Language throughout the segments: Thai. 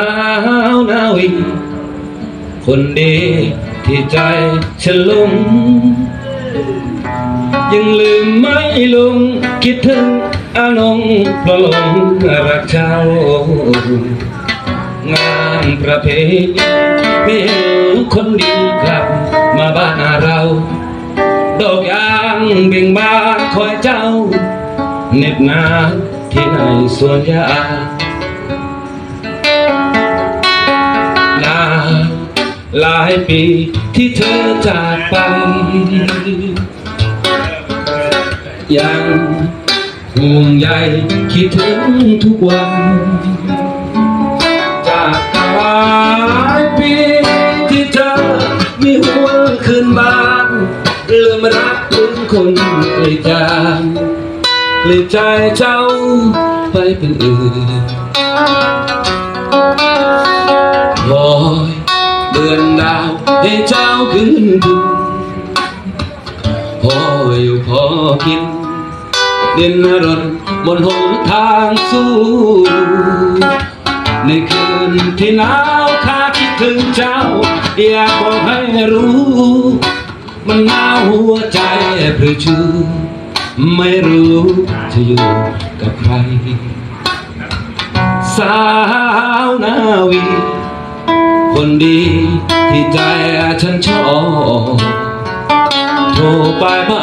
าวนาวี คนดีที่ใจฉันลง ยังลืมไม่ลง คิดถึงอานงเพระหลงรักเจ้างานประเพณีมีคนดีกลับมาบ้านเรา ดอกยางเบ่งบานคอยเจ้าเน็บนาที่ในสวนยา หลายปีที่เธอจากไป ยังห่วงใยคิดถึงทุกวัน จากกายปีที่เธอมีหัวคืนบ้านลืมรักลืมคนไกลจางกลืมใจเจ้าไปเป็นอื่น ให้เจ้าคืนบุญพออยู่พอกินดินรนบนหนทางสู้ในคืนที่หนาวข้าคิดถึงเจ้า อยากบอกให้รู้ มันหนาวหัวใจเพรือชูไม่รู้จะอยู่กับใคร สาวนาวี คนดีที่ใจฉันชอบโทรไปไม่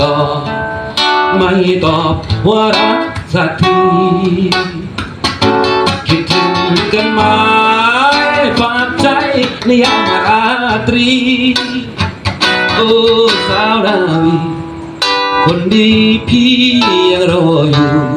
ตอบ ไม่ตอบว่ารักสักทีคิดถึงกันไหมฝากใจในยามราตรี โอ้สาวดาวีคนดีพี่ยังรออยู่